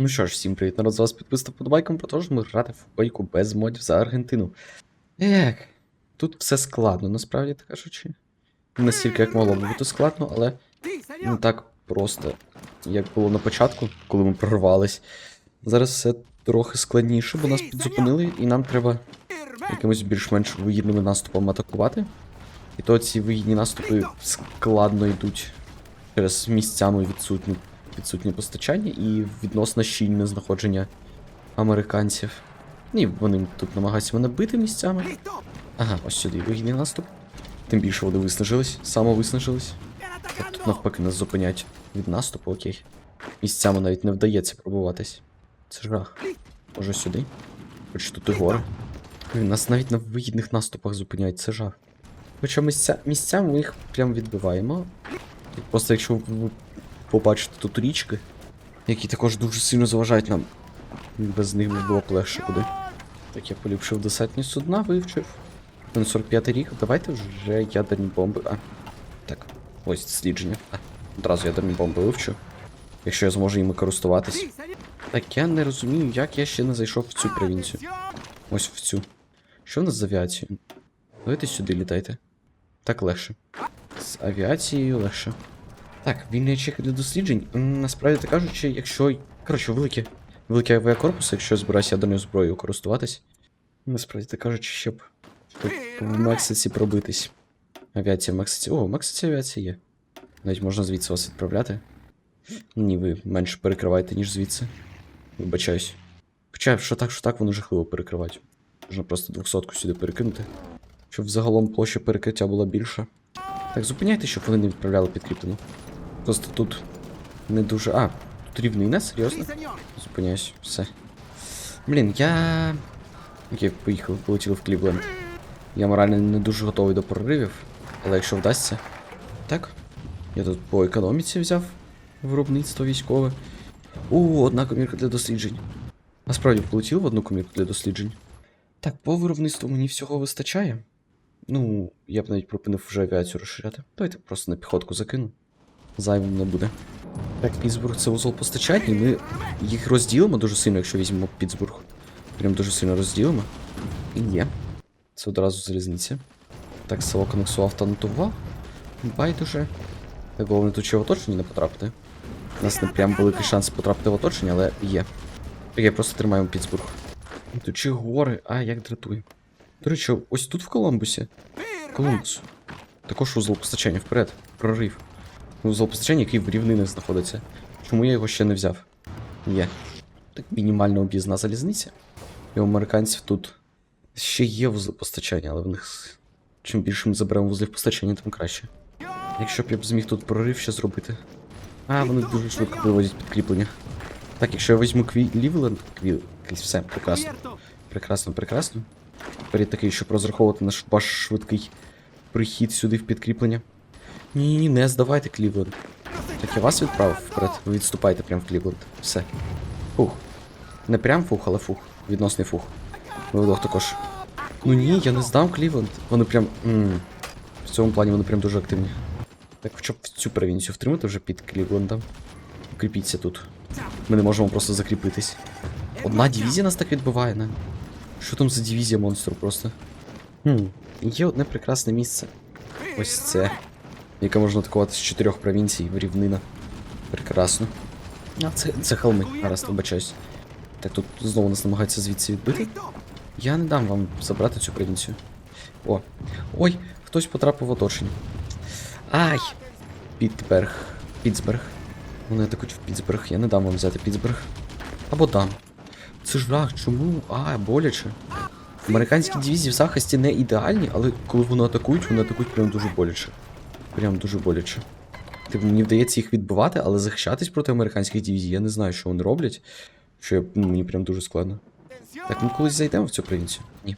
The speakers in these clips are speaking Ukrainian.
Ну що ж, всім привіт, народ, з вас підписав подобайком, продовжуємо грати в койку без модів за Аргентину. Ех, тут все складно, насправді так кажучи. Настільки, як могло б бути складно, але не так просто, як було на початку, коли ми прорвались. Зараз все трохи складніше, бо нас підзупинили, і нам треба якимось більш-менш вигідними наступом атакувати. І то ці вигідні наступи складно йдуть через місцями відсутні, відсутнє постачання і відносно щільне знаходження американців. І вони тут намагаються мене бити місцями. Ага, ось сюди вигідний наступ. Тим більше вони виснажились, самовиснажились. Тут навпаки нас зупинять від наступу, окей. Місцями навіть не вдається пробуватись. Це жах. Може сюди? Хоч тут і гори. Нас навіть на вигідних наступах зупиняють, це жах. Хоча місця, місцями ми їх прям відбиваємо. Просто якщо ви побачите тут річки, які також дуже сильно заважають нам. Без них би було б легше куди. Так, я поліпшив десантні судна, вивчив. На 45 рік, давайте вже ядерні бомби. А. Так, ось дослідження. А, одразу ядерні бомби вивчу. Якщо я зможу їми користуватись. Так, я не розумію, як я ще не зайшов в цю провінцію. Ось в цю. Що в нас з авіацією? Давайте сюди літайте. Так легше. З авіацією легше. Так, вільний чек для досліджень. Насправді кажучи, якщо. Коротше, великі. Великі авіакорпуси, якщо збираюся ядерною зброєю користуватись. Насправді кажучи, щоб в Мексиці пробитись. Авіація в Мексиці. О, в Мексиці авіація є. Навіть можна звідси вас відправляти. Ні, ви менше перекриваєте, ніж звідси. Вибачаюсь. Хоча, що так, що так, воно жахливо перекривають. Можна просто 200 сюди перекинути. Щоб взагалом площа перекриття була більша. Так, зупиняйте, щоб вони не відправляли підкріплення. Просто тут не дуже. А, тут рівнина, серйозно? Зупиняюсь, все. Блін, я. Окей, поїхали, полетіли в Клівленд. Я морально не дуже готовий до проривів, але якщо вдасться. Так. Я тут по економіці взяв виробництво військове. О, одна комірка для досліджень. Насправді полетів в одну комірку для досліджень. Так, по виробництву мені всього вистачає. Ну, я б навіть пропонував вже авіацію розширяти. Давайте просто на піхотку закину. Зайвим не буде. Так, Пітсбург це вузол постачання, і ми їх розділимо дуже сильно, якщо візьмемо Пітсбург. Прям дуже сильно розділимо. І є. Це одразу залізниця. Так, село Конексу автонотував. Байдуже. Так, головне тут ще в оточення не потрапити. У нас не прям великий шанс потрапити в оточення, але є. Окей, просто тримаємо Пітсбург. Тут чи гори, а як дратує. До речі, ось тут в Колумбусі. Колумбус. Також узол постачання вперед. Прорив. Постачання, який в рівнинах знаходиться. Чому я його ще не взяв? Є. Так мінімально об'їзна залізниця. І у американців тут ще є вузли постачання, але в них. Чим більше ми заберемо вузлів постачання, тим краще. Якщо б я б зміг тут прорив ще зробити. А, вони дуже швидко приводять підкріплення. Так, якщо я візьму Квілівленд, Квіл... Все, прекрасно. Прекрасно, прекрасно. Тепер я такий, щоб розраховувати наш ваш швидкий прихід сюди в підкріплення. Ні, ні, не здавайте Клівленд. Так я вас відправив вперед. Ви відступайте прямо в Клівленд. Все. Фух. Не прям фух, але фух. Відносний фух. Ви також. Ну ні, я не здам Клівленд. Вони прям. м В цьому плані вони прям дуже активні. Так, хоча б цю провінцію втримати вже під Клівлендом. Укріпіться тут. Ми не можемо просто закріпитись. Одна дивізія нас так відбиває, не? Що там за дивізія монстру просто? Хм, є одне прекрасне місце. Ось це. Яке можна атакувати з чотирьох провінцій в рівнина. Прекрасно. А це, це холми. Гаразд, вибачаюсь. Так тут знову нас намагаються звідси відбити. Я не дам вам забрати цю провінцію. О. Ой, хтось потрапив в оточення. Ай! Пітберг. Пітсберг. Вони атакують в Пітсберг. Я не дам вам взяти Пітсберг. Або дам. Це ж жах, чому? А, боляче. Американські дивізії в захисті не ідеальні, але коли вони атакують, вони атакують прям дуже боляче. Прям дуже боляче. Типу, мені вдається їх відбивати, але захищатись проти американських дивізій, я не знаю, що вони роблять. Що я, ну, мені прям дуже складно. Так, ми колись зайдемо в цю провінцію? Ні.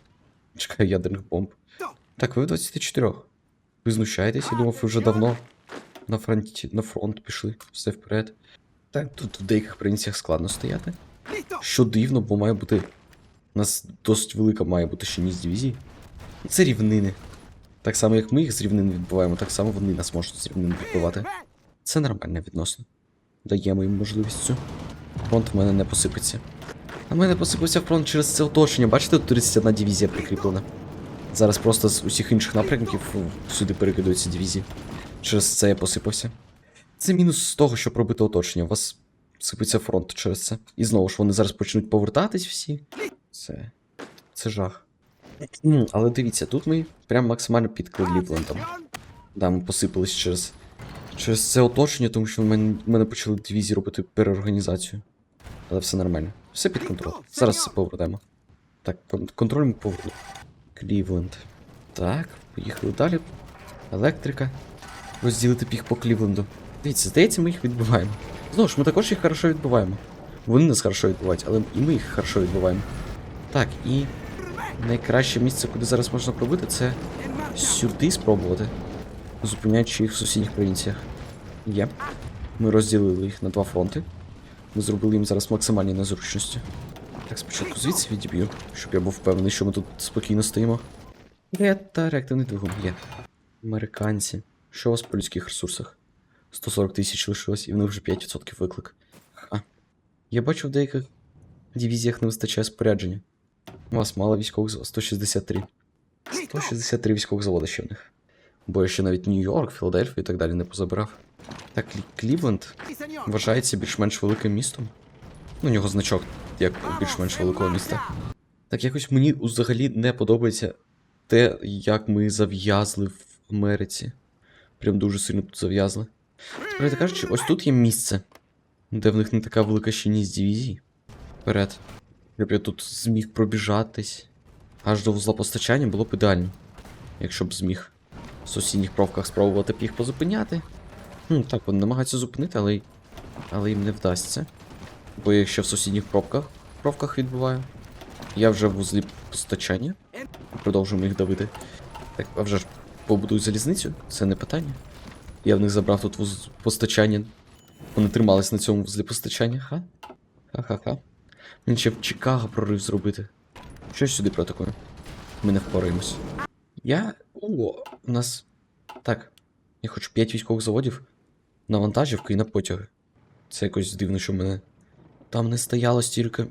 Чекаю ядерних бомб. Так, ви в 24. Ви знущаєтесь, я думав, ви вже давно на фронті, на фронт пішли. Все вперед. Так, тут в деяких провінціях складно стояти. Що дивно, бо має бути. У нас досить велика має бути щільність дивізій. Це рівнини. Так само, як ми їх з рівнин відбиваємо, так само вони нас можуть з рівнин відбивати. Це нормально відносно. Даємо їм можливість цю. фронт в мене не посипеться. А в мене посипався фронт через це оточення. Бачите, тут 31 дивізія прикріплена. Зараз просто з усіх інших напрямків сюди перекидаються дивізії. Через це я посипався. Це мінус з того, що пробите оточення. У вас сипеться фронт через це. І знову ж вони зараз почнуть повертатись всі. Це. Це жах. Але дивіться, тут ми прям максимально під Кливлендом. Да, ми посипались через. Через це оточення, тому що в мене, в мене почали дивізії робити переорганізацію. Але все нормально. Все під контроль. Зараз все повернемо. Так, контроль ми повернемо. Клівленд. Так, поїхали далі. Електрика. Розділити піх по Клівленду. Дивіться, здається, ми їх відбиваємо. Знову ж, ми також їх хорошо відбиваємо. Вони нас хорошо відбивають, але і ми їх хорошо відбиваємо. Так, і найкраще місце, куди зараз можна пробити, це сюди спробувати. Зупиняючи їх в сусідніх провінціях. Є. Ми розділили їх на два фронти. Ми зробили їм зараз максимальні незручності. Так, спочатку звідси відіб'ю, щоб я був впевнений, що ми тут спокійно стоїмо. Є реактивний двигун є. Американці. Що у вас по людських ресурсах? 140 тисяч лишилось, і в них вже 5% виклик. А. Я бачу в деяких дивізіях не вистачає спорядження. У вас мало військових зав- 163. 163 військових заводи ще в них. Бо я ще навіть Нью-Йорк, Філадельфію і так далі не позабирав. Так, Клі- Клівленд вважається більш-менш великим містом. Ну, у нього значок, як більш-менш великого міста. Так якось мені взагалі не подобається те, як ми зав'язли в Америці. Прям дуже сильно тут зав'язли. Справді кажучи, ось тут є місце, де в них не така велика щільність дивізій. Вперед. Щоб я тут зміг пробіжатись. Аж до вузла постачання було б ідеально. Якщо б зміг в сусідніх провках спробувати б їх позупиняти. Ну, так, вони намагаються зупинити, але, але їм не вдасться. Бо я ще в сусідніх пробках, провках відбуваю. Я вже в вузлі постачання. Продовжуємо їх давити. Так, а вже ж побудую залізницю, це не питання. Я в них забрав тут вуз постачання. Вони тримались на цьому вузлі постачання, ха? Ха-ха-ха. Мені ще в Чикаго прорив зробити. Щось сюди протокою. Ми не впораємось. Я. О, у нас. Так. Я хочу 5 військових заводів на вантажівки і на потяги. Це якось дивно, що в мене там не стояло стільки.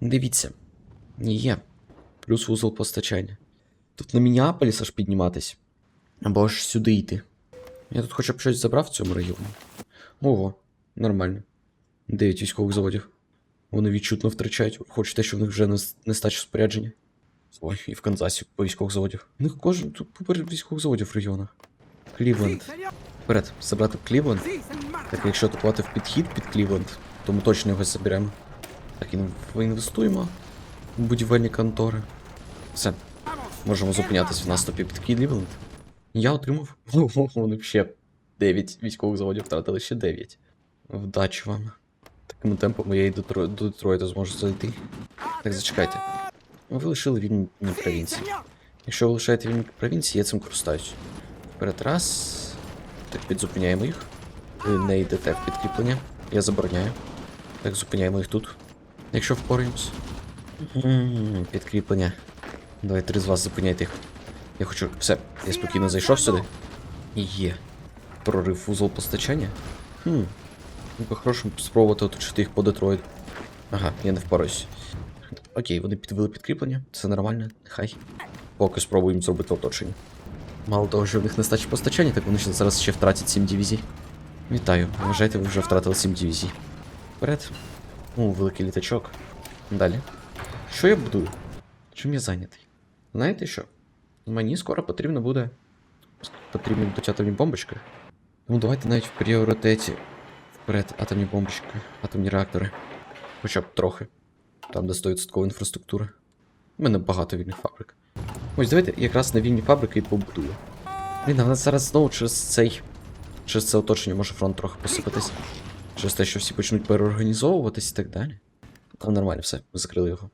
Дивіться. Ні, є. Плюс вузол постачання. Тут на Мініаполіс аж підніматись. Або аж сюди йти. Я тут хоча б щось забрав в цьому регіоні. Ого, нормально. 9 військових заводів. Вони відчутно втрачають, хоч те, що в них вже не нестача спорядження. Ой, і в Канзасі по військових заводів. У них кожен тут поперед військових заводів в регіонах. Клівленд. Вперед, забрати Клівленд. Так, якщо атакувати в підхід під Клівленд, то ми точно його заберемо. Так, ін- інвестуємо в будівельні контори. Все. Можемо зупинятись в наступі під Клівленд. Я отримав. Вони ще 9 військових заводів втратили ще 9. Вдачі вам. Такими темпами я і до, Тро- Детройта зможу зайти. Так, зачекайте. Ви лишили вільні провінції. Якщо ви лишаєте вільні провінції, я цим користаюсь. Вперед раз. Так, підзупиняємо їх. Ви не йдете в підкріплення. Я забороняю. Так, зупиняємо їх тут. Якщо впораємось. Підкріплення. Давай три з вас зупиняйте їх. Я хочу. Все, я спокійно зайшов сюди. Є. Прорив вузол постачання. Хм. Ну, по-хорошому спробувати оточити їх по Детройту. Ага, я не впораюсь. Окей, вони підвели підкріплення, це нормально, нехай. Поки спробуємо зробити оточення. Мало того, що в них нестача постачання, так вони ще зараз ще втратять 7 дивізій. Вітаю, вважайте, ви вже втратили 7 дивізій. Вперед. О, великий літачок. Далі. Що я будую? Чим я зайнятий? Знаєте що? Мені скоро потрібно буде. Потрібні атомні бомбочки. Тому давайте навіть в пріоритеті. Вперед, атомні бомбочки, атомні реактори. Хоча б трохи. Там, де 100% інфраструктури. У мене багато вільних фабрик. Ось давайте якраз на вільні фабрики і побудую. Блін, а в нас зараз знову через цей. Через це оточення може фронт трохи посипатись. Через те, що всі почнуть переорганізовуватись і так далі. Але нормально, все, ми закрили його.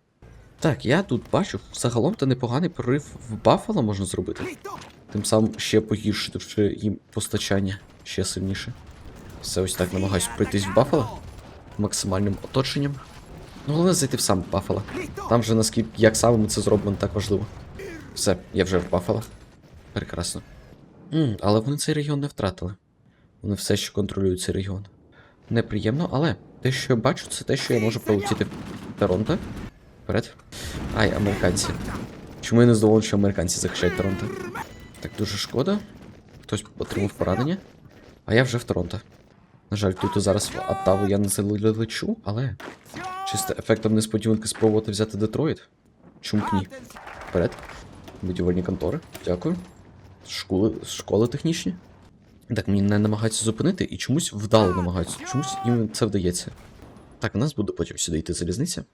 Так, я тут бачу, загалом то непоганий прорив в Баффало можна зробити. Тим самим ще погіршивши їм постачання ще сильніше. Все ось так намагаюсь пройтись в Баффало максимальним оточенням. Ну, головне зайти в сам Баффало. Там вже наскільки як саме ми це зробимо, так важливо. Все, я вже в Баффало. Прекрасно. М, але вони цей регіон не втратили. Вони все ще контролюють цей регіон. Неприємно, але те, що я бачу, це те, що я можу пролетіти в Торонто. Вперед. Ай, американці. Чому я не здоволений, що американці захищають Торонто? Так дуже шкода. Хтось отримав поранення. А я вже в Торонто. На жаль, тут зараз в Оттаву я не залечу, але чисто ефектом несподіванки спробувати взяти Детройт. Чому б ні? Вперед. Будівельні контори. Дякую. Школи, школи технічні. Так, мені не намагаються зупинити і чомусь вдало намагаються. Чомусь їм це вдається. Так, у нас буде потім сюди йти залізниця.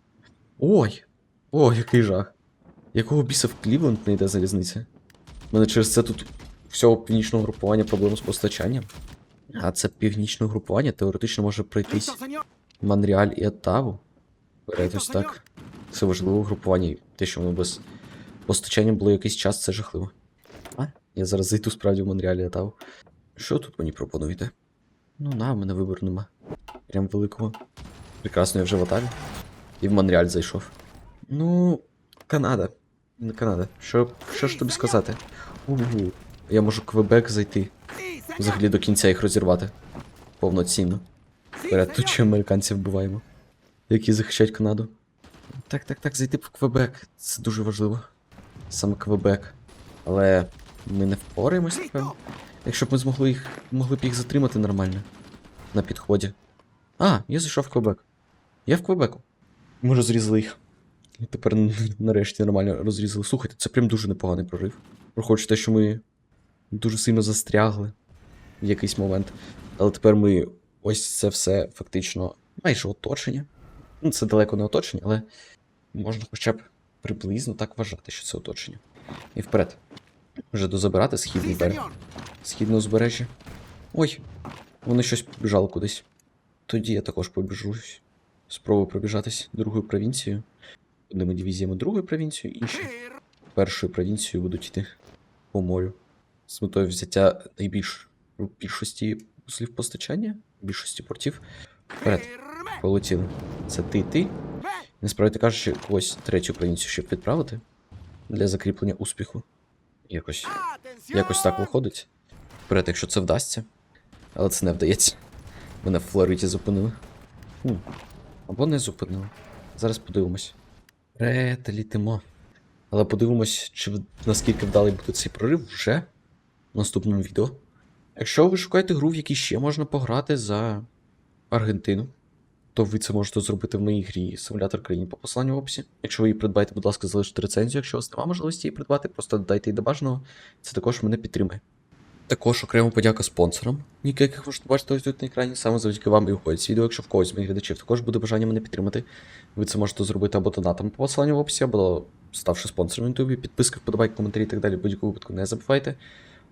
Ой! Ой, який жах. Якого біса в Клівленд не йде залізниця? У мене через це тут всього північного групування проблем з постачанням. А це північне групування теоретично може пройтись Монреаль і Оттаву. Вперед, ось так. Це важливе групування. Те, що воно без постачання було якийсь час, це жахливо. А? Я зараз зайду справді в Монреаль і Оттаву. Що тут мені пропонуєте? Ну, на, в мене вибору нема. Прям великого. Прекрасно, я вже в Отаві. І в Монреаль зайшов. Ну, Канада. Не Канада. Що, що ж тобі сказати? Угу. Я можу Квебек зайти. Взагалі до кінця їх розірвати. Повноцінно. Вперед, тут ще американців вбиваємо. Які захищають Канаду. Так, так, так, зайти в Квебек. Це дуже важливо. Саме Квебек. Але ми не впораємось, напевно. Якщо б ми змогли їх. могли б їх затримати нормально. На підході. А, я зайшов в Квебек. Я в Квебеку. Ми розрізали їх. І тепер нарешті нормально розрізали. Слухайте, це прям дуже непоганий прорив. Враховуючи те, що ми дуже сильно застрягли в якийсь момент. Але тепер ми ось це все фактично майже оточення. Ну, це далеко не оточення, але можна хоча б приблизно так вважати, що це оточення. І вперед. Вже дозабирати східний берег. Східне узбережжя. Ой, вони щось побіжали кудись. Тоді я також побіжусь. Спробую пробіжатись другою провінцією. Одними дивізіями другою провінцією, інші першою провінцією будуть йти по морю. З метою взяття найбільш більшості слів постачання, більшості портів. Вперед, полетіли. Це ти, ти. Насправді кажучи, когось третю провінцію щоб відправити для закріплення успіху. Якось, якось так виходить. Вперед, якщо це вдасться. Але це не вдається. Мене в Флориді зупинили. Хм. Або не зупинили. Зараз подивимось. Вперед, літимо. Але подивимось, чи в- наскільки вдалий буде цей прорив вже в наступному відео. Якщо ви шукаєте гру, в якій ще можна пограти за Аргентину, то ви це можете зробити в моїй грі Симулятор країни по посиланню в описі. Якщо ви її придбаєте, будь ласка, залиште рецензію. Якщо у вас немає можливості її придбати, просто додайте її до бажаного. Це також мене підтримує. Також окремо подяка спонсорам, яких ви можете бачити ось тут на екрані. Саме завдяки вам і виходить з відео. Якщо в когось з моїх глядачів також буде бажання мене підтримати, ви це можете зробити або донатом по посиланню в описі, або ставши спонсором YouTube, підписки, вподобайки, коментарі і так далі. В будь-якому випадку не забувайте.